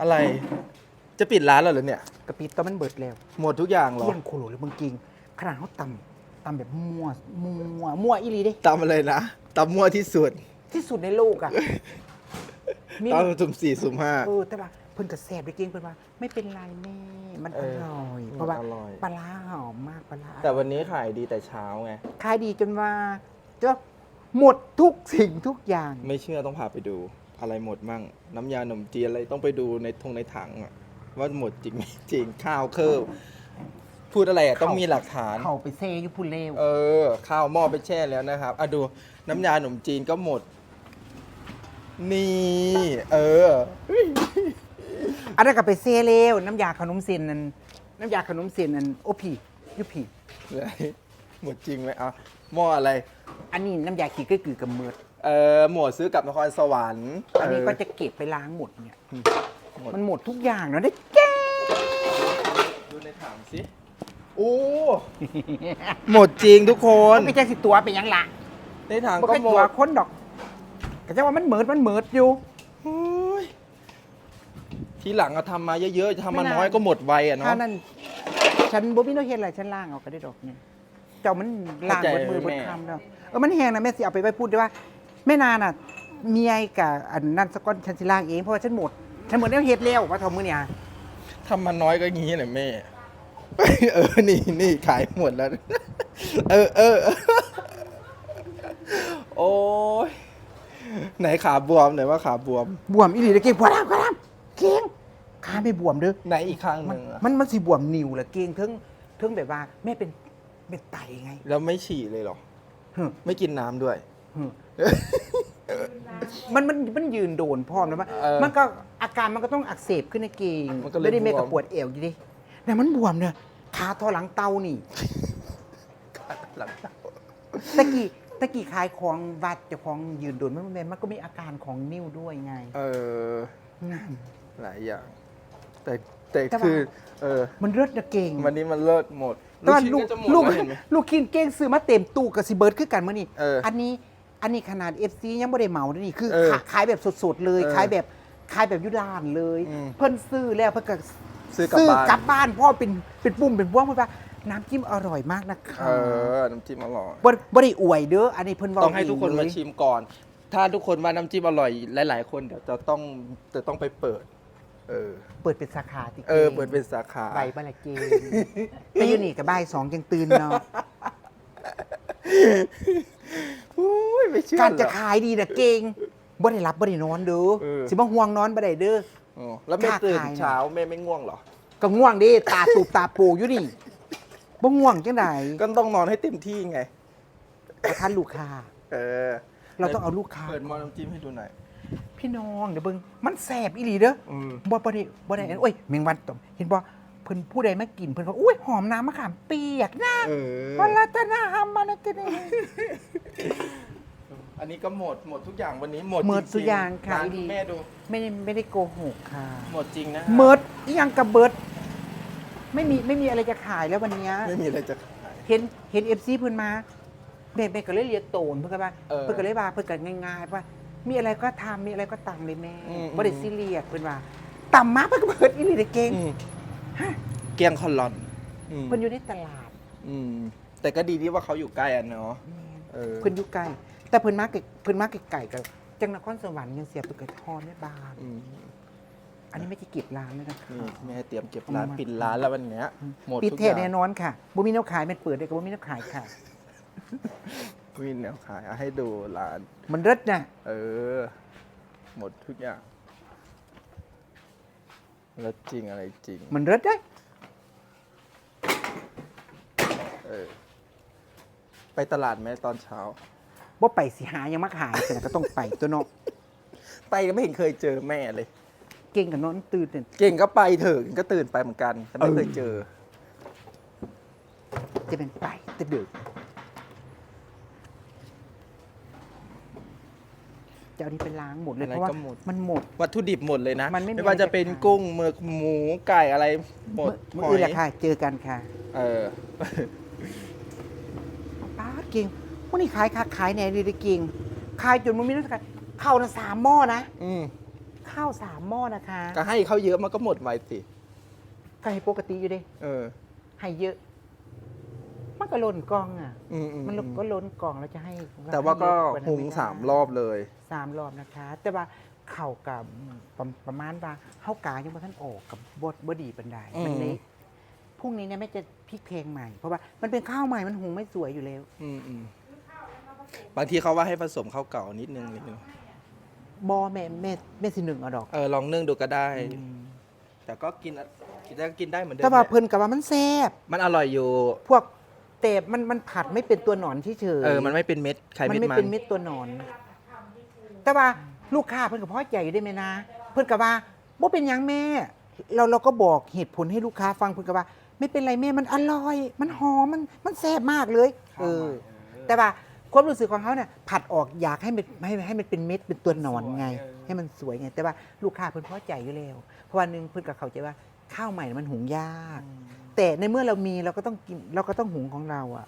อะไร จะปิดร้านแล้วเหรอเนี่ยกะปิตอนมันเบิดแล้วหมดทุกอย่างเหรอเที่ยงโคโลหรือมึงกิงขนาดเขาตำตำแบบมั่วมั่วมั่วอีหลีเด้ตำอะไรนะตำมั่วที่สุดที่สุดในโลกอะมีตำสุ่มสี่สุ่มห้า เออแต่ว่าเพิ่นก็แซ่บได้เก่งเพิ่นว่า ไม่เป็นไรแม่มันเอออร่อยมันเพราะว่าอร่อย ปลาร้าหอมมากปลาร้าแต่วันนี้ขายดีแต่เช้าไง ขายดีจนว่าจะหมดทุกสิ่งทุกอย่าง ไม่เชื่อต้องพาไปดู อะไรหมดมั่ง น้ำยาหนมจีนอะไรต้องไปดูในทงในถังอะว่าหมดจริงไหมจริงข้าวเคิร์พูดอะไรอะต้องมีหลักฐาน เข้าไปเซอยู่พุ่นเลวเออ ข้าวหม้อไปแช่แล้วนะครับอะดูน้ำยาหนมจีนก็หมด นี่ เออ อันนั้นก็ไปเซเลวน้ำยาขนมเส้นนั่นน้ำยาขนมเส้นนั่นโอพียูพีหมดจริงไหมอะหม้ออะไร อันนี้น้ำยาขี้เก็คือกับเมือด เออหมวดซื้อกลับนครสวรรค์อันนี้เก็จะเก็บไปล้างหมดเนี่ย หมดมันหมดทุกอย่างแล้วได้แก้ดูในถังสิโอ้หมดจริงทุกคน ไม่ใช่สิตัวเป็นหยังละในถังมันก็ก็หมตัวดคนดอกก็จะว่ามันเหมิดมันเหมิดอยู่โอ้ยทีหลังอะทำมาเยอะๆทำไม่มานานน้อยก็หมดไวอะถ้าเนาะนั่นฉันบ่มีโนเฮ็ดอะไรฉันล่างเอาก็ได้ดอกเนี่ยเจ้ามันล่างเข้าเบิใจดมือเบิดแม่คำแล้วเออมันแห้งนะแม่สิเอาไปไว้พูดด้วยว่า แม่นานน่ะเมียกับอันนั้นสกอนฉันสิล่างเองเพราะว่าฉันหมดฉันหมดแล้วเฮ็ดแล้วว่าทอมือเนี่ยทำมาน้อยก็งี้แหละแม่ เออ นี่นี่ขายหมดแล้ว เออเออเออโอ้ย ไหนขาบวมไหนว่าขาบวม บวมอีหลีเด้อเก่งพอแล้วพอแล้วเก่งขาไม่บวมเด้อไหนอีกข้างหมันนึ่งอะมันมันสิบวมนิ้วแหละเก่งถึงถึงแบบว่าแม่เป็นเป็นไตไงแล้วไม่ฉี่เลยเหรอฮึไม่กินน้ำด้วยฮึ มันมันมันยืนโดนพร้อมแล้วมันเออมันก็อาการมันก็ต้องอักเสบขึ้นในเก่งมันก็เลยแล้วได้แม่บวม กับปวดเอวอยู่ดิแต่มันบวมเนี่ยขาทอหลังเตานี่ หลังตะกี้ตะกี้ขายของวัดเจะของยืนโดนมันมันมันก็มีอาการของนิ้วด้วยไงเออนั่น หลายอย่าง แต่แต่แต่ว่า คือ เออ มันเลิศนะเก่ง วันนี้มันเลิศหมดตอนชิ้นลูกก็จะหมดลูกแล้วเห็นไหม ลูกคินเก่งซื้อมาเต็มตู้กับสิเบิร์ดคือกันมื่อนี่เอออั นนี้ อันนี้ขนาด FC ยังไม่ได้เหมาด้วยนี่คือเออขาขายแบบสดๆเลยเออขายแบบขายแบบยุลานเลย อืม เพิ่นซื้อแล้วเพิ่นก็ซื้อกลับบ้านกลับบ้านเพราะว่าเป็นเป็นปุ่มเป็นพวงเพิ่นว่าน้ำจิ้มอร่อยมากนะคะเออน้ำจิ้มอร่อยบ่บ่ได้อวยเด้ออันนี้เพิ่นเว้าต้องให้ทุกคนเงเลมายชิมก่อน ถ้าทุกคนว่าน้ำจิ้มอร่อยหลาย ๆ คนเดี๋ยวจะต้องจะต้องไปเปิด เออ เปิดเป็นสาขาติเออ เปิดเป็นสาขา ใบบ่ละเกงแต่อยู่นี่ก็บ่ายสองจังตื่นเนาะอุ้ยไม่ เชื่อการจะหรอขายดีน่ะเก่งบ่ได้รับบ่ได้นอนเด้อเออ สิมาห่วงนอนบ่ได้เด้อ อ๋อแล้วแม่ตื่นค้าขายเช้าแม่ไม่ง่วงเหรอ ก็ง่วงดิตาตูบตาปูอยู่นี่บ่ง่วงจังไดก็ต้องนอนให้เต็มที่ไง ประทานลูกค้า เออเราต้องเอาลูกค้า เปิดหมอน้ำจิ้มให้ดูหน่อย พี่น้องเดี๋ยวเบิ่งมันแสบอีหลีเด้ออืมบ่บ่ได้บ่ได้โอ้ยแมงวันตอมเห็นบ่เพิ่นผู้ใดมากินเพิ่นว่าอุ้ยหอมน้ำมะขามเปียกนะเออวันละตะนาฮัมมานะตะนี่ อันนี้ก็หมดหมดทุกอย่างวันนี้หมดหมดจริทุกอย่างค่ะร้านอีดี แม่ดูไม่ได้ไม่ได้โกหกค่ะหมดจริงนะเมิดอีหยังกับเบิด ไม่มีไม่มีอะไรจะขายแล้ววันเนี้ย ไม่มีอะไรจะขาย เห็นเห็น FC เพิ่นมาแม่แม่ก็เลยเรียกโตนเพิ่นก็ว่าเออเพิ่นก็เลยว่าเพิ่นก็ง่ายๆว่ามีอะไรก็ทำมีอะไรก็ตังเลยแม่อืม บ่ได้ซีเรียสเพิ่นว่าต่ำมาเพิ่นก็เบิดอีหลีได้เก่งอืมฮะเกียงคอนลอนอืมเพิ่นอยู่ในตลาดอืมแต่ก็ดีที่ว่าเขาอยู่ใกล้อะเนาะเออเพิ่นอยู่ไกล แต่เพิ่นมาไกลเพิ่นมาไกลๆกับจังนครสวรรค์ยังเสียเพิ่นก็ทอนในบ้านอืมอันนี้ไม่ได้เก็บร้านเลยนะคะ นี่แม่เตรียมเก็บร้านเอามา ปิดร้านแล้ววันเนี้ยหมดปิดทุกเทอศย่างแน่นอนค่ะบ่มีแนวขายแม่นเปิดได้ก็บ่มีแนวขายค่ะ วินแนวขายเอาให้ดูร้าน มันเลิศนะเออ หมดทุกอย่างแล้วจริงอะไรจริง มันเลิศได้เออ ไปตลาดไหมตอนเช้า บ่ไปสิหายังมาขายแต่ก็ต้องไปตัวเนาะไปก็ไม่เห็นเคยเจอแม่เลย เก่งกับนอนตื่นเนี่ย เก่งก็ไปเถอะเก่งก็ตื่นไปเหมือนกัน แต่ไม่เคยเจอ จะเป็นไปแต่ดึกจะเอานี้ไปล้างหมดเลยอะไรเพราะว่าก็หมด มันหมด วัตถุดิบหมดเลยนะมันไม่มีว่าจะเป็นอะไรจะขาย กุ้งหมึกหมูไก่อะไรหมดเมื่ออื่นแหละค่ะ เจอกันค่ะเออ ป้าดเก่ง วันนี้ขายค่ะขายแหน่ดีๆเก่งขายจนมันมีนักขายเข้านะสามหม้อนะอืมข้าวสามหม้อนะคะก็ให้เขาเยอะมันก็หมดไวสิก็ให้ปกติอยู่เด้เออ ให้เยอะ มันก็ล้นกล่องอะ อืมอืมมันอืมก็ล้นกล่องแล้วจะให้แต่ว่าก็ให้เยอะนั้นหุงไได้สามรอบเลย สามรอบนะคะ แต่ว่าเข่ากับประประมาณว่าเฮากายังบ่ทันออกกับบดบดีปันไดอืม มันเละพรุ่งนี้เนี่ยแม่จะพลิกเพลงใหม่เพราะว่ามันเป็นข้าวใหม่มันหุงไม่สวยอยู่แล้ว อืมอืม บางทีเขาว่าให้ผสมข้าวเก่านิดนึงนิดนึงบอแม่แม่แม่สิหนึ่งเอาดอกเออลองนึ่งดูก็ได้อืมแต่ก็กินอะกินได้กินได้เหมือนเดิมแต่ว่าแหละเพิ่นกับว่ามันแซ่บมันอร่อยอยู่ พวกแต่มันมันผัดไม่เป็นตัวหนอนเฉยๆเออมันไม่เป็นเม็ดไข่มันเม็ดไม่มันเป็นเม็ดตัวหนอน แต่ว่าลูกค้าเพิ่นก็พอใจอยู่ได้ไหมนะ เพิ่นก็ว่าบ่เป็นหยังแม่ เราเราก็บอกเหตุผลให้ลูกค้าฟังเพิ่นก็ว่า ไม่เป็นไรแม่มันอร่อย มันหอมมันมันแซ่บมากเลย เออ แต่ว่า ความรู้สึกของเขาเนี่ยผัดออกอยากให้มันให้ให้มันเป็นเม็ดเป็นตัวหนอนไง สวยเออ ให้มันสวยไง แต่ว่าลูกค้าเพิ่นพอใจอยู่แล้วเพราะวันหนึงเพิ่นก็เข้าใจว่าข้าวใหม่มันหุงยาก แต่ในเมื่อเรามีเราก็ต้องกินเราก็ต้องหุงของเราอะ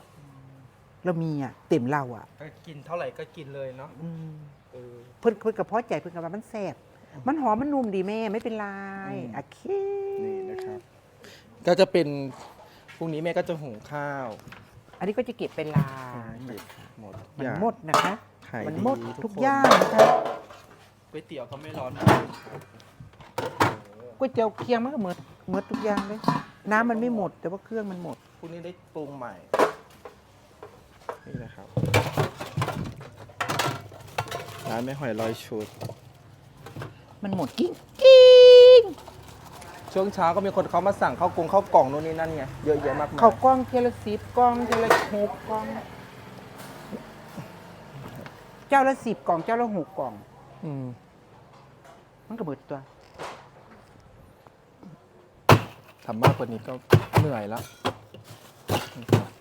เรามีอะเต็มเราอะก็กินเท่าไหร่ก็กินเลยเนาะอืมเออ เพิ่นเพิ่นกับพอใจเพิ่นกับว่ามันแซ่บมันหอมมันนุ่มดีแม่ไม่เป็นไรอืม โอเค นี่นะครับ ก็จะเป็นพรุ่งนี้แม่ก็จะหุงข้าว อันนี้ก็จะเก็บเป็นลาเก็บ หมดมันอย่างหมดนะคะขายมันดีหมดทุทุกกคนอย่างนะคะก๋วยเตี๋ยวเขาไม่ร้อนก๋วยเตี๋ยวเคียงมันก็หมดหมดทุกอย่างเลย น้ำมันไม่หมด แต่ว่าเครื่องมันหมดพรุ่งนี้ได้ปรุงใหม่ นี่นะครับ ร้านแม่หอยลอยชุด มันหมดกิ้งกิ้งช่วงเช้าก็มีคนเขามาสั่งข้าวกงข้าวกล่องนู่นนี่นั่นไง เยอะแยะมากมายเขากล้องเทละสิบกล้องเทละหกกล้อง เจ้าละสิบกล่อง เจ้าละหกกล่อง อืมมันก็เบิดตัว ทำมากกว่านี้ก็เหนื่อยแล้วนะครับ